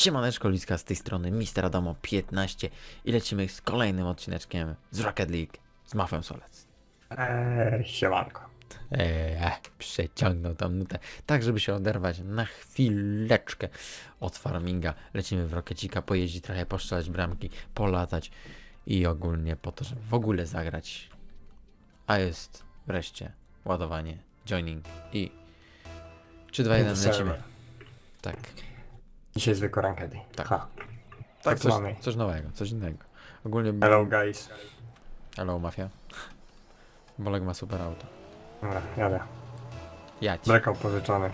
Siemaneczko Liska z tej strony Mister Adamo 15 i lecimy z kolejnym odcineczkiem z Rocket League z Mafem Solec. Eee, siemanko. Eee, przeciągnął tam nutę, tak żeby się oderwać na chwileczkę od farminga. Lecimy w Rockecika, pojeździć trochę, poszczelać bramki, polatać i ogólnie po to, żeby w ogóle zagrać. A jest wreszcie ładowanie, joining i 3, 2, 1 lecimy. Tak. Dzisiaj zwykły rankedy. Tak. Ha. Tak, Co coś, mamy? coś nowego, coś innego. Ogólnie Hello guys. Hello Mafia. Bolek ma super auto. Dobra, jadę. Jać. Blackout pożyczony.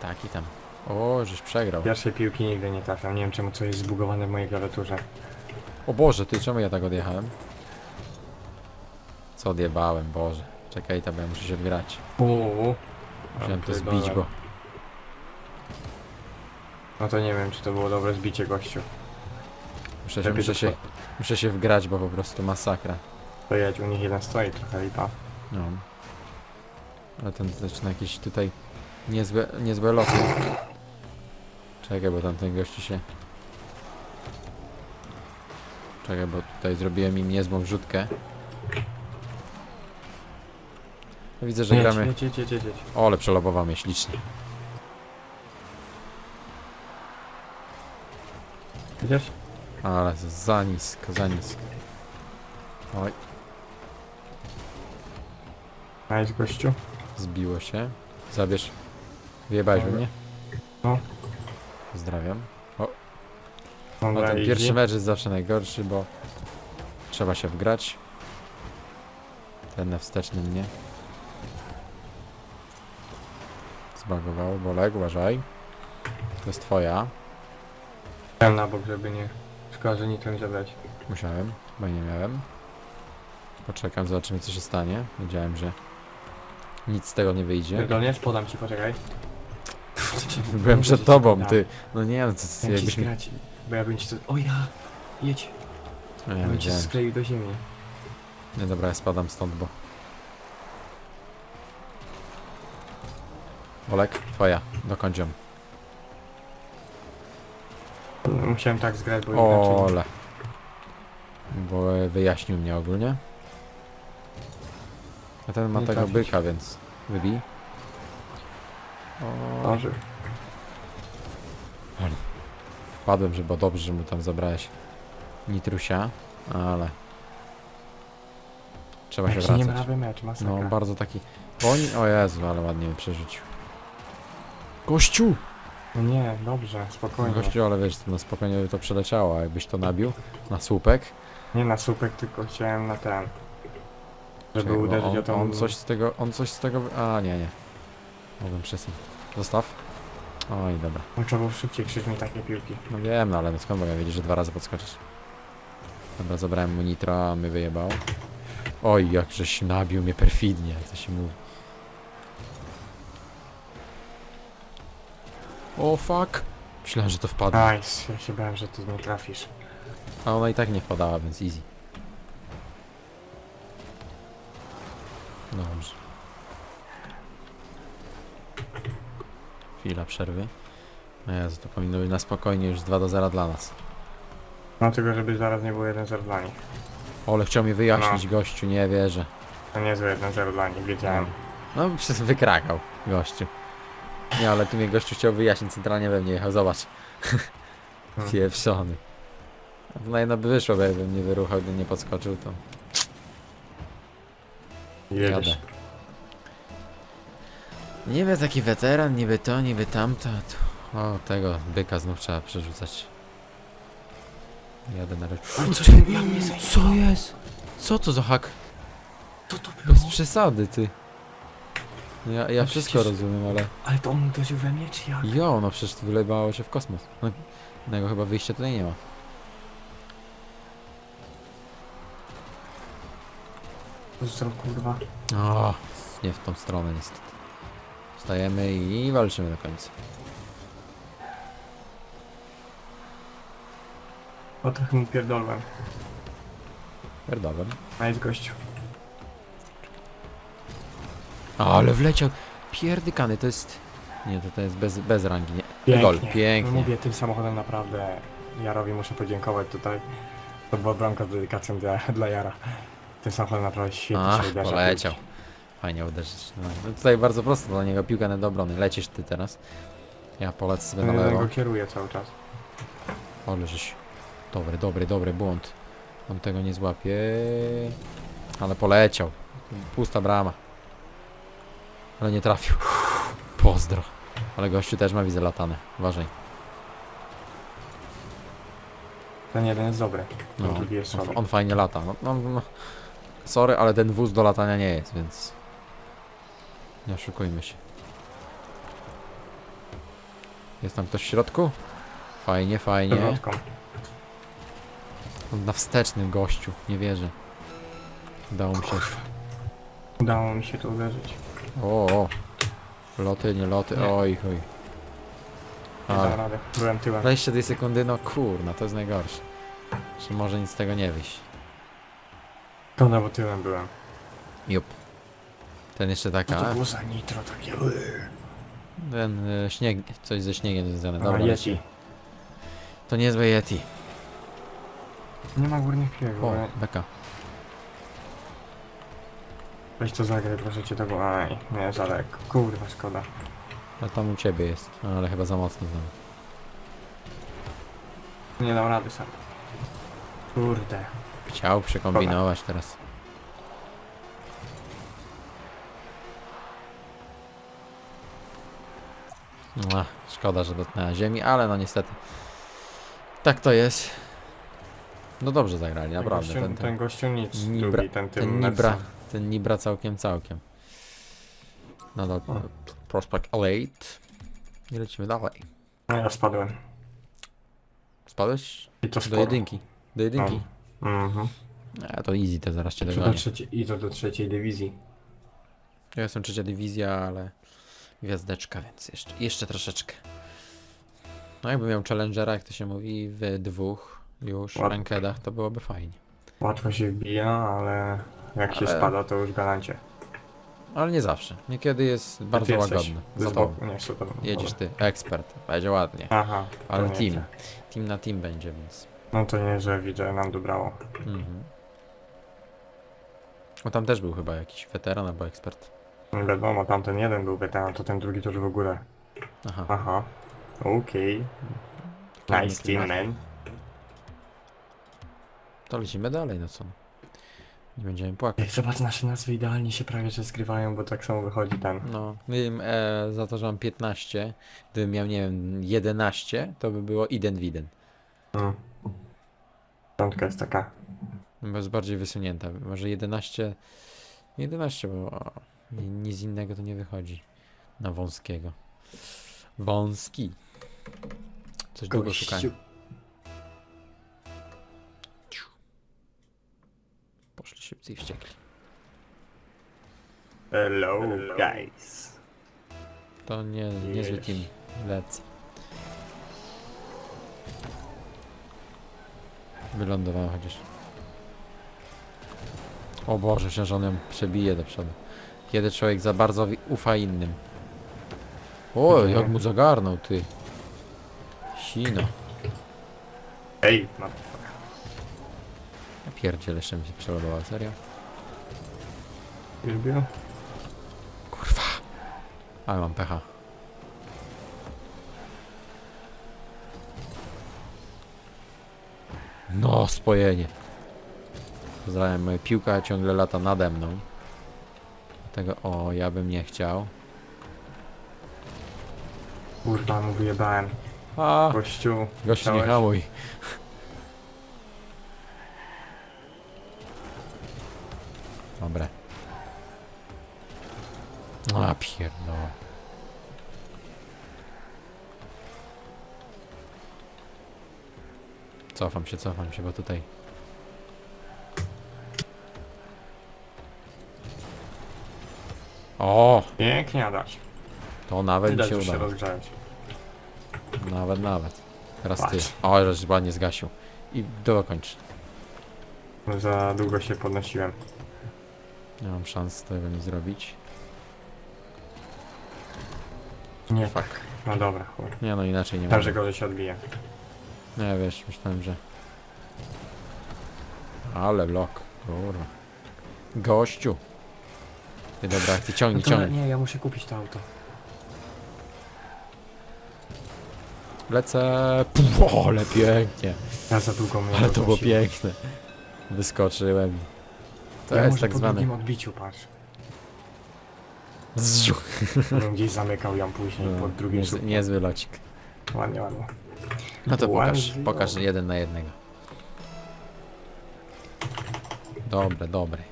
Tak i tam. O, żeś przegrał. Pierwszej piłki nigdy nie trafiam. Nie wiem czemu coś jest zbugowane w mojej klawiaturze. O Boże, ty czemu ja tak odjechałem? Co odjebałem, Boże. Czekaj, tam ja muszę się wgrać. Uuu. Musiałem to zbić, bo... No to nie wiem czy to było dobre zbicie gościu. Muszę się, Lepiej muszę to się, muszę się wgrać, bo po prostu masakra. To jedź, u nich jeden stoi trochę lipa. No. Ale ten zaczyna jakieś tutaj niezłe, niezłe loty. Czekaj, bo tamten gościu się... Czekaj, bo tutaj zrobiłem im niezłą wrzutkę. Widzę, że gramy... jedź, jedź, jedź, jedź. jedź. O, ale ślicznie. Idziesz? Ale za nisko, za nisko. Oj, Nice gościu. zbiło się. Zabierz. Wyjebałeś we Dobra. mnie? No. Pozdrawiam. No Dobra, ten pierwszy mecz jest zawsze najgorszy, bo trzeba się wgrać. Ten na wstecznym nie. Zbagował, Bolek, uważaj. To jest twoja. Chciałem na bok, żeby nie... Niczym zabrać. Musiałem, bo nie miałem. Poczekam, zobaczymy co się stanie. Wiedziałem, że nic z tego nie wyjdzie. Pierdolniesz? Podam ci, poczekaj. Byłem przed tobą, ty. No nie wiem, co, co Chciałem ci jakbyś mi... bo ja bym ci to... O ja! Jedź! No, Ja ja bym cię wiedziałem. skleił do ziemi. Nie dobra, ja spadam stąd, bo... Olek, twoja, dokończę. Musiałem tak zgrać, bo inaczej... Ole. Bo wyjaśnił mnie ogólnie. A ten ma Nie tego trafić. byka, więc wybij. O, Może. wpadłem, że bo dobrze, że mu tam zabrałeś nitrusia, ale... Trzeba się Jaki wracać. niemrawy mecz, masakra. No, bardzo taki... Bo oni... O Jezu, ale ładnie mnie przerzucił. Gościu! No nie, dobrze, spokojnie. Gościu, ale wiesz, no spokojnie by to przeleciało, a jakbyś to nabił na słupek. Nie na słupek, tylko chciałem na ten. Żeby Czekaj, bo uderzyć on, o tą... on coś z tego, on coś z tego... A, nie, nie. Mogłem przesunąć. Zostaw. Oj, dobra. No, trzeba było szybciej krzyć mi takie piłki. No wiem, no ale skąd mogę wiedzieć, że dwa razy podskoczysz? Dobra, zabrałem mu nitro, a my wyjebał. Oj, jak żeś nabił mnie perfidnie, to się mówi. O, fuck. Myślałem, że to wpadło. Nice, ja się bałem, że ty nie trafisz. A ona i tak nie wpadała, więc easy. Dobrze. Chwila przerwy. No Jezu, to powinno być na spokojnie już 2 do 0 dla nas. No tylko, żeby zaraz nie było 1-0 dla nich. Ole, chciał mi wyjaśnić, gościu, nie wierzę. To niezłe 1-0 dla nich, wiedziałem. No, przez wykrakał, gościu. Nie, ale tu mnie gościu chciał wyjaśnić, centralnie we mnie jechał, zobacz. Hmm. Pieprzony. A to na jedno by wyszło, bo jakbym nie wyruchał, gdy nie podskoczył, to Jedziesz. jadę. Niby taki weteran, niby to, niby tamto. To... O, tego byka znów trzeba przerzucać. Jadę na razie. Zajęło. Co jest? Co to za hak? Co to Bez było? przesady, ty. No Ja, ja No wszystko przecież- rozumiem, ale... Ale to on uderzył we mnie, czy jak? Jo, no przecież wylewało się w kosmos. No, innego chyba wyjścia tutaj nie ma. Co kurwa? O, nie w tą stronę niestety. Stajemy i walczymy do końca. O, trochę mu pierdolłem. Pierdolem. Nice gościu. Ale wleciał. Pierdykany, to jest... Nie, to, to jest bez, bez rangi, nie. Gol, No pięknie. mówię, tym samochodem naprawdę Jarowi muszę podziękować tutaj. To była bramka z dedykacją dla, dla Jara. Tym samochodem naprawdę świetnie Ach, się uderza. poleciał. Fajnie uderzyć. No, no tutaj bardzo prosto dla niego, piłka do obrony. Lecisz ty teraz. Ja polecę sobie na No, lewo. go kieruje cały czas. Ale żeś. Dobry, dobry, dobry błąd. On tego nie złapie. Ale poleciał. Pusta brama. Ale nie trafił. Pozdro. Ale gościu też ma widzę latane. Uważaj. Ten jeden jest dobry, ten No, drugi jest słaby. on, on fajnie lata. No, no, no. Sorry, ale ten wóz do latania nie jest, więc... Nie oszukujmy się. Jest tam ktoś w środku? Fajnie, fajnie. On na wstecznym gościu, nie wierzę. Udało mi się. Udało mi się to uderzyć. O, o. Loty, nie loty, Nie. oj, oj. Nie dam Ale rady. Byłem tyłem. 22 sekundy, no kurna, to jest najgorsze. Że może nic z tego nie wyjść. Szkoda, bo tyłem byłem. Jup. Ten jeszcze Co taka, to było za nitro takie? ten y, śnieg, coś ze śniegiem związane. Dobra, Yeti. lecimy. To niezłe Yeti. Nie ma górnikiego. O, ale beka. Weź to zagraj, proszę cię tego. Aj, nie, za lekko. Kurwa, szkoda. A tam u ciebie jest, ale chyba za mocno znowu. Nie dam rady sam. Kurde. Chciał przekombinować teraz. Ach, szkoda, że dotknęła ziemi, ale no niestety. Tak to jest. No dobrze zagrali, naprawdę. Ten, ten ten, gościu nic. Nibra- drugi, ten ten, Nibra. Ten Nibra całkiem, całkiem. Nadal O. Prospect Elite. I lecimy dalej. No ja spadłem. Spadłeś? I to Do sporo. jedynki. Do jedynki. Mhm. A, to easy, to zaraz cię do dogonię. trzeciej, I to do trzeciej dywizji. Ja jestem trzecia dywizja, ale gwiazdeczka, więc jeszcze, jeszcze troszeczkę. No jakby miał challengera, jak to się mówi, w dwóch już Ład- rankedach, to byłoby fajnie. Łatwo się wbija, ale jak się Ale- spada, to już galancie. Ale nie zawsze. Niekiedy jest bardzo jesteś łagodny. Za tobą. boku, nie, tam. Jedziesz ty, ekspert. Będzie ładnie. Aha. to Ale nie team. chcę. Team na team będzie, więc... No to nie, że widzę, nam dobrało. Mhm. O tam też był chyba jakiś weteran albo ekspert. Nie wiadomo, tamten jeden był weteran, to ten drugi to już w ogóle. Aha. Aha. Okej. Nice team, man. To lecimy dalej, no co? Nie będziemy płakać. Ej, zobacz, nasze nazwy idealnie się prawie że zgrywają, bo tak samo wychodzi ten. No, wiem, e, za to, że mam 15, gdybym miał, nie wiem, 11, to by było Iden Widen. Mm. Piątka jest taka. Bo jest bardziej wysunięta. Może 11, 11, bo o, ni- nic innego to nie wychodzi na wąskiego. Wąski. Coś długo Gościu. Poszli szybciej i wściekli. Hello, guys. To nie, niezły Yes. team. Lecę. Wylądowałem chociaż. O Boże, myślę, że on ją przebije do przodu. Kiedy człowiek za bardzo wi- ufa innym. O, Mhm. jak mu zagarnął, ty. Sino. Ej, mam. Pierdziel, jeszcze mi się przeładował, serio? Lubię? Kurwa. Ale mam pecha. No, spojenie. Pozdrawiam, piłka ciągle lata nade mną. Dlatego, o, ja bym nie chciał. Kurwa, mu wyjebałem. A, Gościu. gościu, nie chciałeś? hamuj. Dobra. A, pierdolę. Cofam się, cofam się, bo tutaj... O, Pięknie, Adaś. to nawet mi Widać, się że się udało. rozgrzałeś. Nawet, nawet. Teraz ty. Patrz. O, żeś ładnie zgasił. I dokończ. Za długo się podnosiłem. Nie mam szans tego nie zrobić. Nie Fuck. tak. No dobra, chuj. Nie no, inaczej nie Tam, mogę. że gorzej się odbije. Nie wiesz, myślałem, że... Ale blok, kurwa. Gościu. Ty dobra, ty No ciągnij, to, ciągnij. nie, ja muszę kupić to auto. Lecę. Puf, ale pięknie. Ja za długo mnie Ale to było piękne. Wyskoczyłem. To ja jest może tak po zwany. drugim odbiciu, patrz. Zziu. Bym gdzieś zamykał ją później pod drugim Niezły, niezły locik. Ładnie, ładnie. No to pokaż, pokaż jeden na jednego. Dobre, dobre.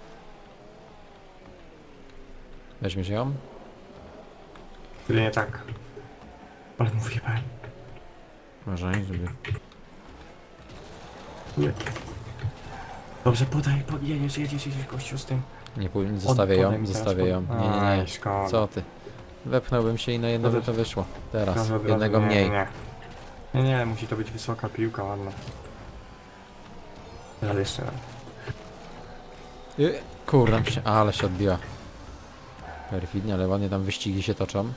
Weźmiesz ją? Tyle nie tak. Ale mu wjebałem. Uważaj, żeby... Nie. Dobrze, podaj, pod, jedziesz, jedziesz, jedziesz, gościu z tym. Nie, pój- nie zostawię podaj ją, mi teraz zostawię ją. Nie, nie, Aj, nie. szkoda. Co ty? Wepchnąłbym się i na jedno by to wyszło. Teraz, Teraz od razu- jednego nie, mniej. Nie, nie, nie, musi to być wysoka piłka, ładna. Ale jeszcze raz. Y, Kurde, mi się, ale się odbiła. Perfidnie, ale ładnie tam wyścigi się toczą.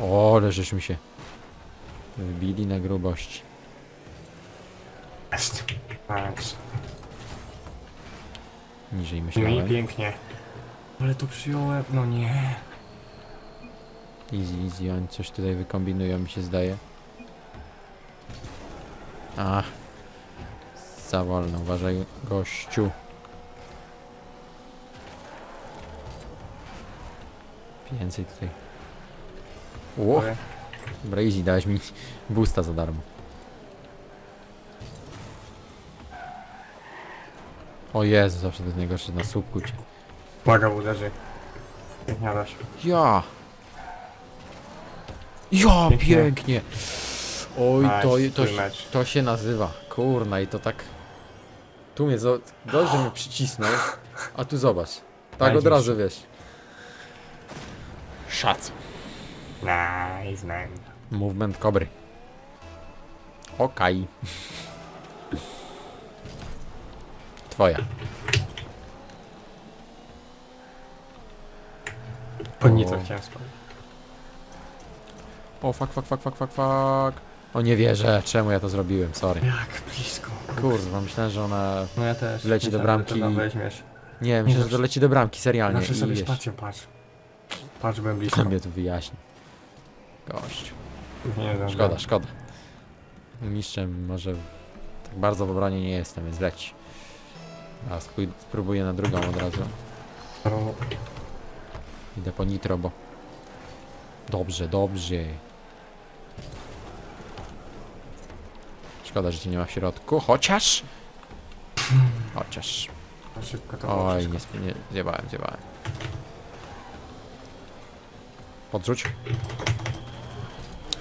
O, ale żeśmy się wbili na grubość. Jest. Nice. Niżej I myślałem. pięknie. Ale to przyjąłem, no nie. Easy, easy, oni coś tutaj wykombinują, mi się zdaje. A, za wolno, uważaj, gościu. Więcej tutaj. Ło, dobra, easy, dałeś mi boosta za darmo. O Jezu, zawsze to jest najgorsze na słupku cię. Uwaga, uderzy. Pięknie, Adaś. Ja! Ja, Pięknie. Oj, to, to, mecz. to się nazywa. Kurna, i to tak... Tu mnie, zo- dość, że mnie przycisnął, a tu zobacz. Tak od Znajdziesz. razu, wiesz. Szacun. Nice, man. Movement kobry. Okej. Twoja. Po nic O. chciałem spać. O, fuck, fuck, fuck, fuck, fuck, fuck. O, nie wierzę. Czemu ja to zrobiłem? Sorry. Jak blisko. Kurwa, myślałem, że ona... No ja też. Leci do bramki i- weźmiesz. Nie, myślę, że to zawsze- leci do bramki, serialnie. I sobie wiesz, spacją patrz. Patrz, byłem blisko. mnie tu wyjaśni. Gość. Nie wiem, Szkoda, szkoda. Mistrzem może tak bardzo w obronie nie jestem, więc leci. A spój- spróbuję na drugą od razu. No, Idę po nitro, bo... Dobrze, dobrze. Szkoda, że cię nie ma w środku, chociaż... Chociaż... to szybko to było Oj, wszystko. nie, nie zjebałem, zjebałem. Podrzuć.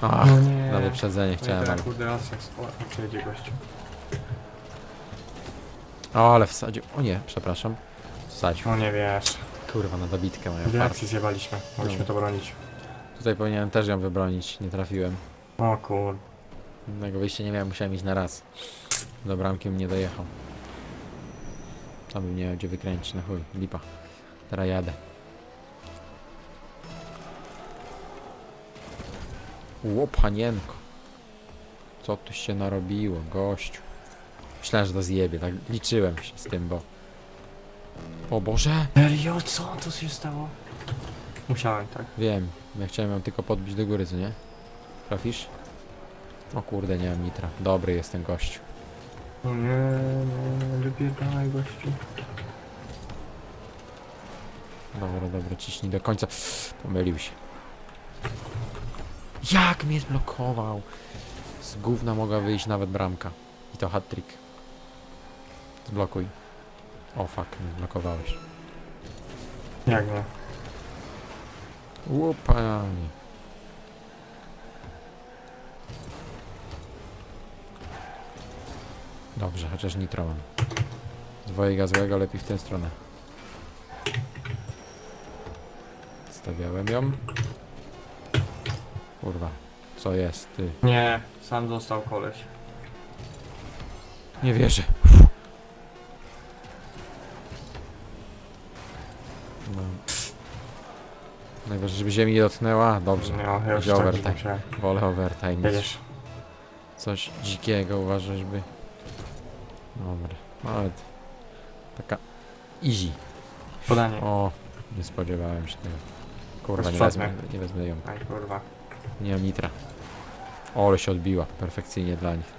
Ach, No nie. na wyprzedzenie No chciałem, ale... teraz kurde raz jak spła- przyjedzie gościu. O, ale wsadził. O nie, przepraszam. Wsadził. No nie wiesz. Kurwa, na dobitkę moją Dwie akcje zjebaliśmy. Mogliśmy No. to bronić. Tutaj powinienem też ją wybronić, nie trafiłem. O kur... Innego wyjścia nie miałem, musiałem iść na raz. Do bramki bym nie dojechał. Tam bym nie miał gdzie wykręcić, no chuj, lipa. Teraz jadę. Ło, panienko. Co tu się narobiło, gościu? Myślałem, że to zjebie, tak liczyłem się z tym, bo... O Boże! Serio? Co to się stało? Musiałem, tak. Wiem, ja chciałem ją tylko podbić do góry, co nie? Trafisz? O kurde, nie mam nitra. Dobry jest ten gościu. No nie, nie, nie, wypierdalaj gościu. Dobra, dobra, ciśnij do końca. Pomylił się. Jak mnie zblokował? Z gówna mogła wyjść nawet bramka. I to hat-trick. Zblokuj. O fuck, mnie zblokowałeś. Jak nie? Łupani. Dobrze, chociaż nitro mam. Dwojga złego lepiej w tę stronę. Stawiałem ją. Kurwa, co jest ty? Nie, sam został koleś. Nie wierzę. No. Najwyżej, żeby ziemi nie dotknęła. Dobrze. No, ja już Będzie tak overtime. Wolę overtime. niż Jedziesz. Coś dzikiego uważasz, by... Nawet... Taka... Easy. Podanie. O, nie spodziewałem się tego. Kurwa, nie wezmę, nie wezmę ją. Aj kurwa. Nie mam nitra. O, ale się odbiła. Perfekcyjnie dla nich.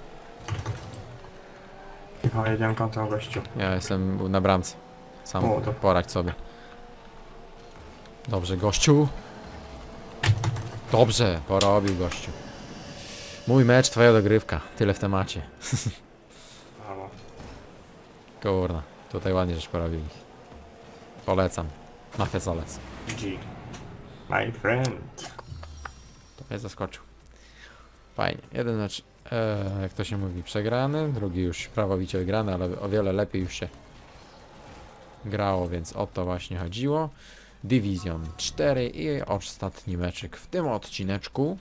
Tylko jedziemy kontą gościu. Ja jestem na bramce. Sam O, to- poradź sobie. Dobrze, gościu. Dobrze, porobił gościu. Mój mecz, twoja dogrywka. Tyle w temacie. Kurna, tutaj ładnie żeś porobił. Polecam. Mafia Solec. G. My friend. To mnie zaskoczył. Fajnie. Jeden mecz, e, jak to się mówi, przegrany, drugi już prawowicie wygrany, ale o wiele lepiej już się grało, więc o to właśnie chodziło. Division 4 i ostatni meczyk w tym odcineczku.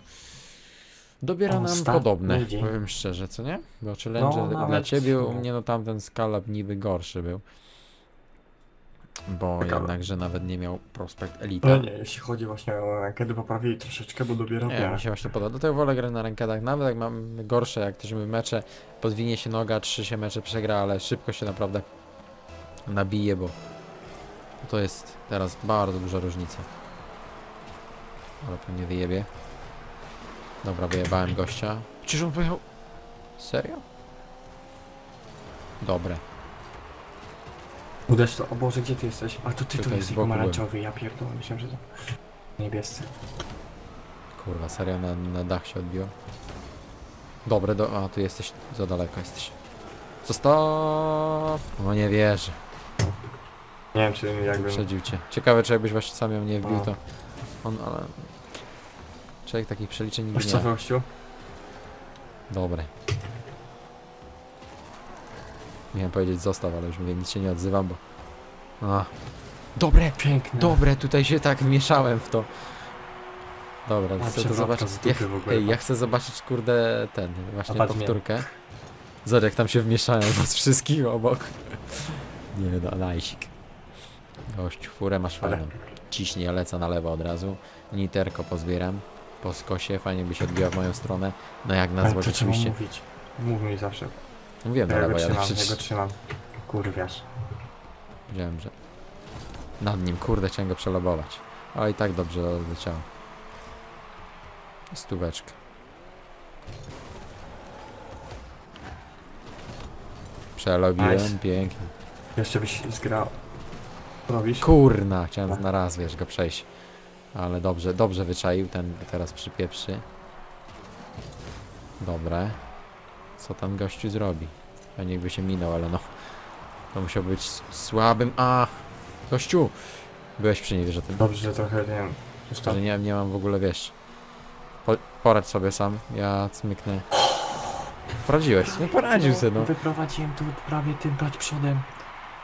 Dobiera nam Ostatni podobne, dzień. powiem szczerze, co nie? Bo challenge No, dla nawet ciebie, u no. mnie no tamten skalab niby gorszy był. Bo Ciekawe. jednakże nawet nie miał prospekt elita. No nie, jeśli chodzi właśnie o kiedy poprawili troszeczkę, bo dopiero Nie, mi się właśnie podoba. Do tego wolę grać na rankedach, nawet jak mam gorsze, jak też my mecze, podwinie się noga, trzy się mecze przegra, ale szybko się naprawdę nabije, bo to jest teraz bardzo duża różnica. Ale pewnie wyjebie. Dobra, wyjebałem gościa. Czyż on pojechał? Serio? Dobre. Uderz to, o Boże, gdzie ty jesteś? A to ty tu Tutaj z jesteś boku pomarańczowy, ja pierdolę, myślałem, że to niebiescy. Kurwa, serio na, na dach się odbiło. Dobre, do... a tu jesteś, za daleko jesteś. Zostaw! No nie wierzę. Nie wiem, czy jakby... Wyprzedził cię. Ciekawe, czy jakbyś właśnie sam ją nie wbił, to on, ale... Człowiek takich przeliczeń nigdy co, nie ma. gościu? Dobre. Miałem powiedzieć zostaw, ale już mówię, nic się nie odzywam, bo... A. Dobre! Piękne. Dobre, tutaj się tak wmieszałem w to. Dobra, chcę to przewrotka zobaczyć. z Ja, dupy w ogóle. ej, ja chcę zobaczyć, kurde, ten, właśnie patrz mnie. powtórkę. Zobacz, jak tam się wmieszałem was wszystkich obok. Nie no, najsik. Gościu, furę masz Ale- fajną. Ciśnie, ja lecę na lewo od razu. Niterko pozbieram. Po skosie, fajnie by się odbiła w moją stronę. No jak Ale to trzeba rzeczywiście. mówić. Mów mi zawsze. Mówiłem na Ja go lewo, trzymam, ja go trzymam. Kurwiasz. wiedziałem, że nad nim, kurde, chciałem go przelobować. Ale i tak dobrze leciało. Stóweczka. Przelobiłem, Nice. pięknie. Jeszcze byś zgrał. Robisz? Kurna, chciałem Tak. na raz, wiesz, go przejść. Ale dobrze, dobrze wyczaił, ten teraz przypieprzy. Dobre. Co tam gościu zrobi? A niechby się minął, ale no. To musiał być słabym. A! Gościu! Byłeś przy niej, wiesz o tym. Dobrze, że trochę, nie wiem. Że nie, nie mam w ogóle, wiesz. Po, poradź sobie sam, ja cmyknę. Poradziłeś, no poradził sobie, no. Wyprowadziłem tu prawie tym brać przodem.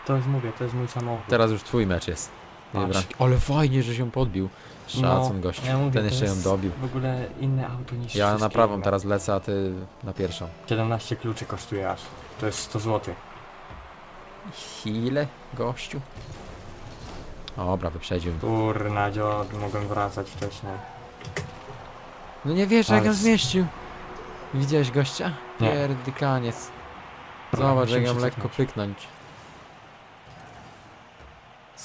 To jest, mówię, to jest mój samochód. Teraz już twój mecz jest. Patrz. bramki. Ale fajnie, że się podbił. Szacun No, gościu. ja mówię, Ten to jeszcze ją jest dobił. W ogóle inne auto niż Ja na wszystkie prawą inne. teraz lecę, a ty na pierwszą. 17 kluczy kosztuje aż. To jest 100 zł. Ile, gościu? Dobra, wyprzedził. Kurna, dziad, mogłem wracać wcześniej. No nie wiesz, jak Ale ją s- zmieścił. Widziałeś gościa? Nie. Pierdykaniec. Dobra, Zobacz, musimy jak ją lekko cofnąć. pyknąć.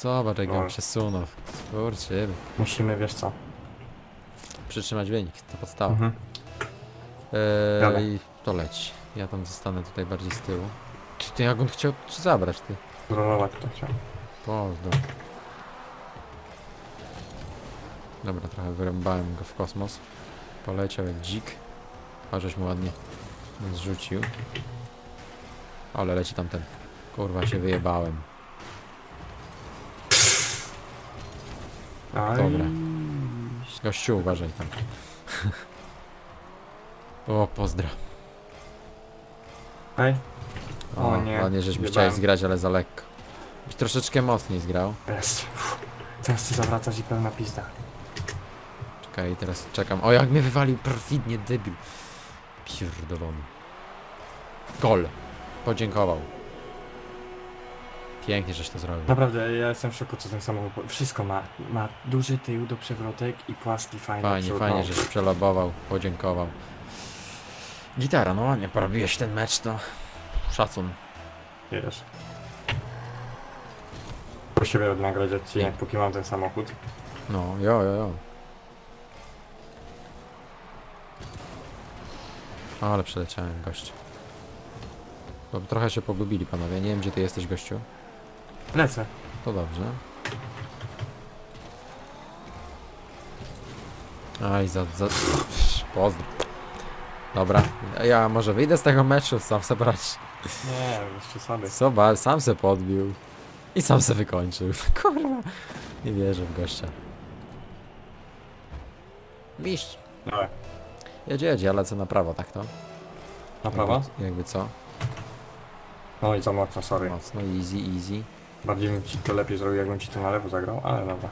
Zobacz, jak ją No. przesunął. Kurczę, Musimy, wiesz co. przytrzymać wynik, to podstawa. Mhm. Dobra. Eee, i to leci. Ja tam zostanę tutaj bardziej z tyłu. Ty, ty jak on chciał ci zabrać, ty? Zrolować to chciałem. Pozdro. Dobra, trochę wyrąbałem go w kosmos. Poleciał jak dzik. A żeś mu ładnie zrzucił. Ale leci tamten. Kurwa się wyjebałem. Aj. Dobra. Gościu, uważaj tam. o, pozdra. Ej, O, O nie, Ładnie, żeś mi zjebałem. chciałeś zgrać, ale za lekko. Byś troszeczkę mocniej zgrał. jest. Uff. Teraz ty zawracasz i pełna pizda. Czekaj, teraz czekam. O, jak mnie wywalił perfidnie debil. Pierdolony. Gol. Podziękował. Pięknie, żeś to zrobił. Naprawdę, ja jestem w szoku, co ten samochód... Wszystko ma. Ma duży tył do przewrotek i płaski fajny. Fajnie, przód, fajnie, no. żeś przelobował, podziękował. Gitara, no ładnie porobiłeś ten mecz, to szacun. Wiesz. Właściwie nagrać odcinek, póki mam ten samochód. No, jo, jo, jo. Ale przeleciałem, gość. Bo trochę się pogubili panowie, nie wiem gdzie ty jesteś gościu. Lecę. To dobrze. Aj, za... za... Pozdro. Dobra, ja może wyjdę z tego meczu, sam se brać. Nie, bez przesady. Zobacz, sam se podbił. I sam se wykończył. Kurwa. Nie wierzę w gościa. Mistrz. Dawaj. Jedzie, jedzie, ale co na prawo, tak to? Na prawo? Jakby, jakby co? No i za mocno, sorry. Mocno, easy, easy. Bardziej bym ci to lepiej zrobił, jakbym ci to na lewo zagrał, ale dobra.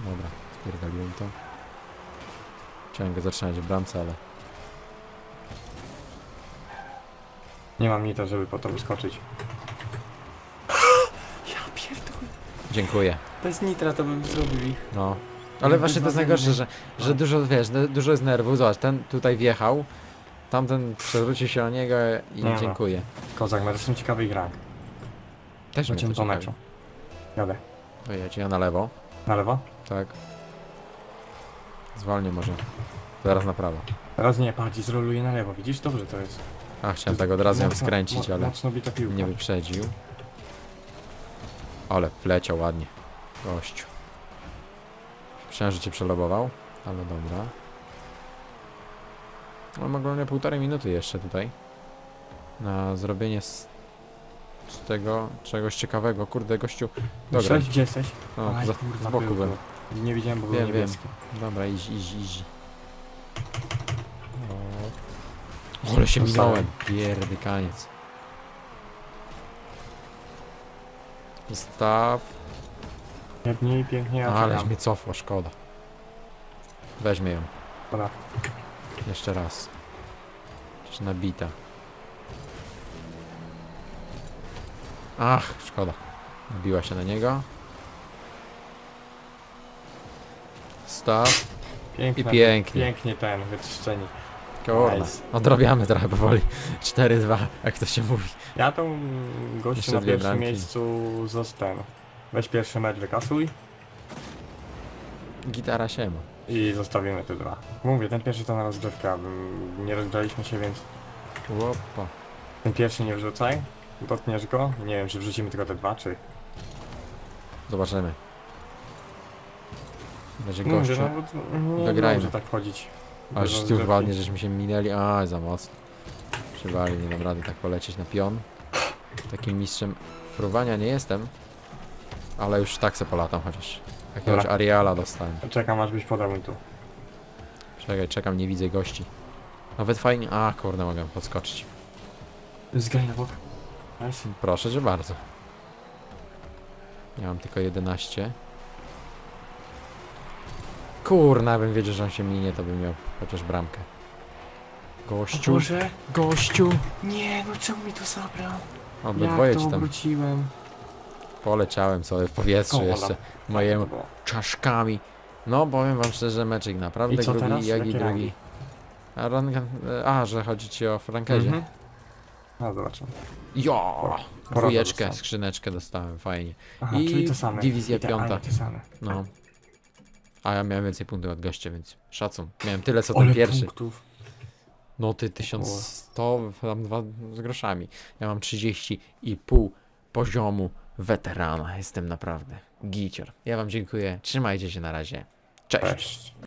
Dobra, spierdoliłem to. Chciałem go zatrzymać w bramce, ale... Nie mam nita, żeby po to wyskoczyć. Ja pierdolę. Dziękuję. Bez nitra to bym zrobił ich. No. Ale Nie, właśnie to jest najgorsze, że, że dużo, wiesz, du- dużo jest nerwów. Zobacz, ten tutaj wjechał, tamten przewrócił się o niego i Nie ma. dziękuję. Kozak, no jestem ciekawy ich rank. Też mnie to po ciekawi. meczu. Jadę. Pojedź, ja na lewo, Na lewo? tak. Zwolnię może. Zaraz na prawo. Teraz nie, patrz, i zroluję na lewo, widzisz? Dobrze to jest. A, chciałem tak od razu ją Mocno- skręcić, mo- ale Mocno bita piłka. nie wyprzedził. Ale wleciał ładnie. Gościu. Myślałem, że cię przelobował, ale dobra. Mam ogólnie półtorej minuty jeszcze tutaj. Na zrobienie z, z tego czegoś ciekawego. Kurde, gościu. Dobra. Cześć, gdzie jesteś? O, Aj, za, kurwa, z boku był, byłem. był. Nie widziałem, bo był Wiem, wiem. niebieski. Dobra, easy, easy, easy. O, ale się Dostałem. minąłem. Pierdykaniec. Zostaw. Pięknie, pięknie, Ależ czekam. mnie cofło, szkoda. Weźmie ją. Dobra. Jeszcze raz. Przecież nabita. Ach, szkoda. Wbiła się na niego. Staw. Pięknie, I pięknie. Pięknie ten, wyczyszczeni. Kurna. Nice. Odrabiamy trochę powoli. 4-2, jak to się mówi. Ja tą gościu na pierwszym bramki. miejscu zostanę. Weź pierwszy mecz, wykasuj Gitara siema. I zostawimy te dwa. Mówię, ten pierwszy to na rozgrzewkę, nie rozgrzaliśmy się, więc Łopa. ten pierwszy nie wrzucaj. Dotkniesz go. Nie wiem, czy wrzucimy tylko te dwa, czy... Zobaczymy. Będzie Mówię, gościu. no, bo nie Dograjmy. może tak wchodzić. bez Aż tu rozgrzewki. ładnie, żeśmy się minęli. A, za mocno. Przywali, nie dam rady tak polecieć na pion. Takim mistrzem fruwania nie jestem. Ale już tak se polatam chociaż. Jakiegoś Dobra. Ariala dostałem. Czekam, aż byś podał mi tu. Czekaj, czekam, nie widzę gości. Nawet fajnie. A, kurde, mogę podskoczyć. Zgraj na bok. Nice. Proszę, że bardzo. Ja mam tylko 11. Kurna, bym wiedział, że on się minie, to bym miał chociaż bramkę. Gościu, Boże! gościu. Nie, no czemu mi to zabrał? Obydwoje Jak ci to tam obróciłem? Poleciałem sobie w powietrzu jeszcze mojemu czaszkami. No, powiem wam szczerze, meczek naprawdę I co drugi, teraz? jak i Jakie drugi. rangi? A, ranka, a, że chodzi ci o frankezie. Mhm. No zobaczymy. Jo! Porada dostałem. skrzyneczkę dostałem, fajnie. Aha, I czyli to same. dywizja Idealnie piąta. te same. No. A ja miałem więcej punktów od gościa, więc szacun. Miałem tyle co Ale ten pierwszy. punktów. No ty 1100, tam dwa z groszami. Ja mam 30 i pół poziomu weterana. Jestem naprawdę gicior. Ja wam dziękuję. Trzymajcie się na razie. Cześć.